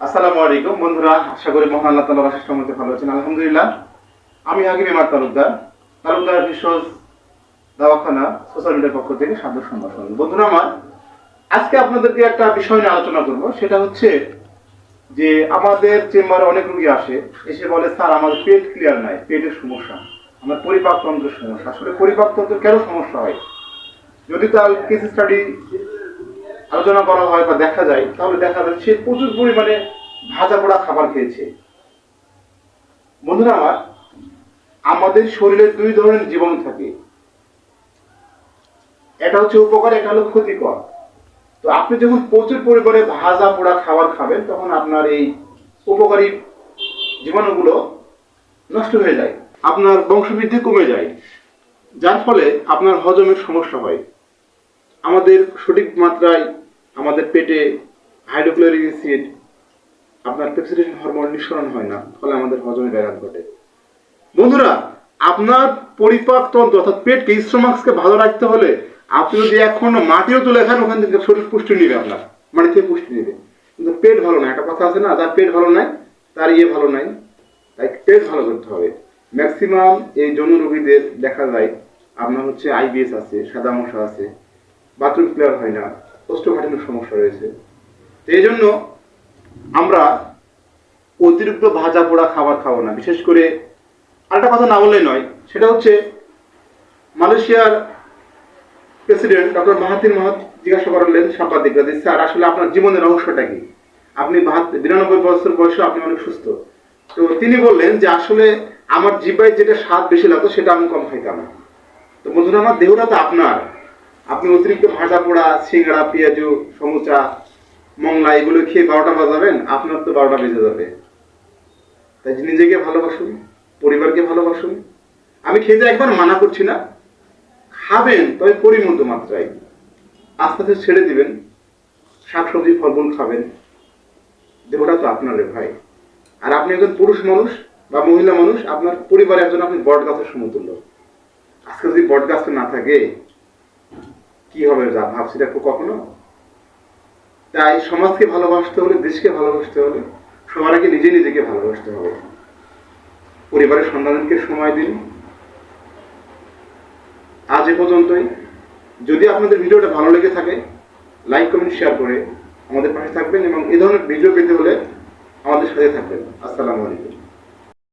আসসালামু আলাইকুম, বন্ধুরা। আশা করি মহান আল্লাহ তাআলার অশেষ রহমতে ভালো আছেন। আলহামদুলিল্লাহ, আমি হাকিম ইমার তালুকদার। তালুকদার ভেষজ দাওয়াখানা সোশ্যাল মিডিয়ার পক্ষ থেকে সাদর সম্ভাষণ। বন্ধুরা আমার, আজকে আপনাদেরকে একটা বিষয় নিয়ে আলোচনা করব। সেটা হচ্ছে যে আমাদের চেম্বারে অনেক রোগী আসে, এসে বলে, স্যার, আমার পেট ক্লিয়ার নাই, পেটের সমস্যা। আমার পরিপাকতন্ত্রের সমস্যা। আসলে পরিপাকতন্ত্রের কেন সমস্যা হয়? যদি তার কেস স্টাডি আলোচনা করা হয় বা দেখা যায়, তাহলে দেখা যায় সে প্রচুর পরিমাণে ভাজা পোড়া খাবার খেয়েছে। বন্ধুরা আমার, আমাদের শরীরে দুই ধরনের জীবন থাকে। এটা হচ্ছে উপকার, এটা হলো ক্ষতিকর। তো আপনি যখন প্রচুর পরিমাণে ভাজা পোড়া খাবার খাবেন, তখন আপনার এই উপকারী জীবাণুগুলো নষ্ট হয়ে যায়, আপনার বংশবৃদ্ধি কমে যায়, যার ফলে আপনার হজমের সমস্যা হয়। আমাদের সঠিক মাত্রায় আমাদের পেটে হাইড্রোক্লোরিক অ্যাসিড, আপনার পেপসিডেশন হরমোন নিঃসরণ হয় না, ফলে আমাদের হজমে ব্যাঘাত ঘটে। বন্ধুরা, আপনার পরিপাক তন্ত্র অর্থাৎ পেটকে স্টোমাক্সকে ভালো রাখতে হলে আপনি যদি এখন মাটিও তুলে খান, ওখান থেকে শরীর পুষ্টি নেবে আপনার মাটি থেকে পুষ্টি নেবে। কিন্তু পেট ভালো না, একটা কথা আছে না, যার পেট ভালো নাই, তার ইয়ে ভালো নাই, তাই পেট ভালো করতে হবে। ম্যাক্সিমাম এই যৌন রোগীদের দেখা যায়, আপনার হচ্ছে আইবিএস আছে, সাদা মশা আছে, বাথরুম ক্লিয়ার হয় না কোষ্ঠকাঠিন্য সমস্যা রয়েছে। এই জন্য আমরা অতিরিক্ত ভাজা পোড়া খাবার খাব না। বিশেষ করে আরেকটা কথা না বললেই নয়, সেটা হচ্ছে মালয়েশিয়ার প্রেসিডেন্ট ডক্টর মাহাতির মহাত জিজ্ঞাসা করলেন সাংবাদিকরা যে, স্যার, আসলে আপনার জীবনের রহস্যটা কি? আপনি বিরানব্বই বছর বয়সে আপনি অনেক সুস্থ। তো তিনি বললেন যে, আসলে আমার জিব্বায় যেটা স্বাদ বেশি লাগতো, সেটা আমি কম খাইতাম। না তো বন্ধুরা, আমার দেহটা তো আপনার। আপনি অতিরিক্ত ভাজা পোড়া, সিঙ্গাড়া, পেঁয়াজু, সমুচা, মংলা, এগুলো খেয়ে বারোটা বাজাবেন, আপনার তো বারোটা বেজে যাবে। তাই নিজেকে ভালোবাসুন, পরিবারকে ভালোবাসুন। আমি খেতে একবার মানা করছি না, খাবেন, তবে পরিমন্ত মাত্রায়। আস্তে আস্তে ছেড়ে দিবেন, শাকসবজি, ফলমূল খাবেন। দেহটা তো আপনার ভাই। আর আপনি একজন পুরুষ মানুষ বা মহিলা মানুষ, আপনার পরিবারের একজন আপনি বট গাছের সমতুল্য। আজকে যদি বট গাছটা না থাকে কি হবে যা ভাবছি দেখো কখনো? তাই সমাজকে ভালোবাসতে হলে, দেশকে ভালোবাসতে হলে, সবার আগে নিজে নিজেকে ভালোবাসতে হবে। পরিবারের সন্তানকে সময় দিন। আজ এ পর্যন্তই। যদি আপনাদের ভিডিওটা ভালো লেগে থাকে, লাইক, কমেন্ট, শেয়ার করে আমাদের পাশে থাকবেন এবং এ ধরনের ভিডিও পেতে হলে আমাদের সাথে থাকবেন। আসসালামু আলাইকুম।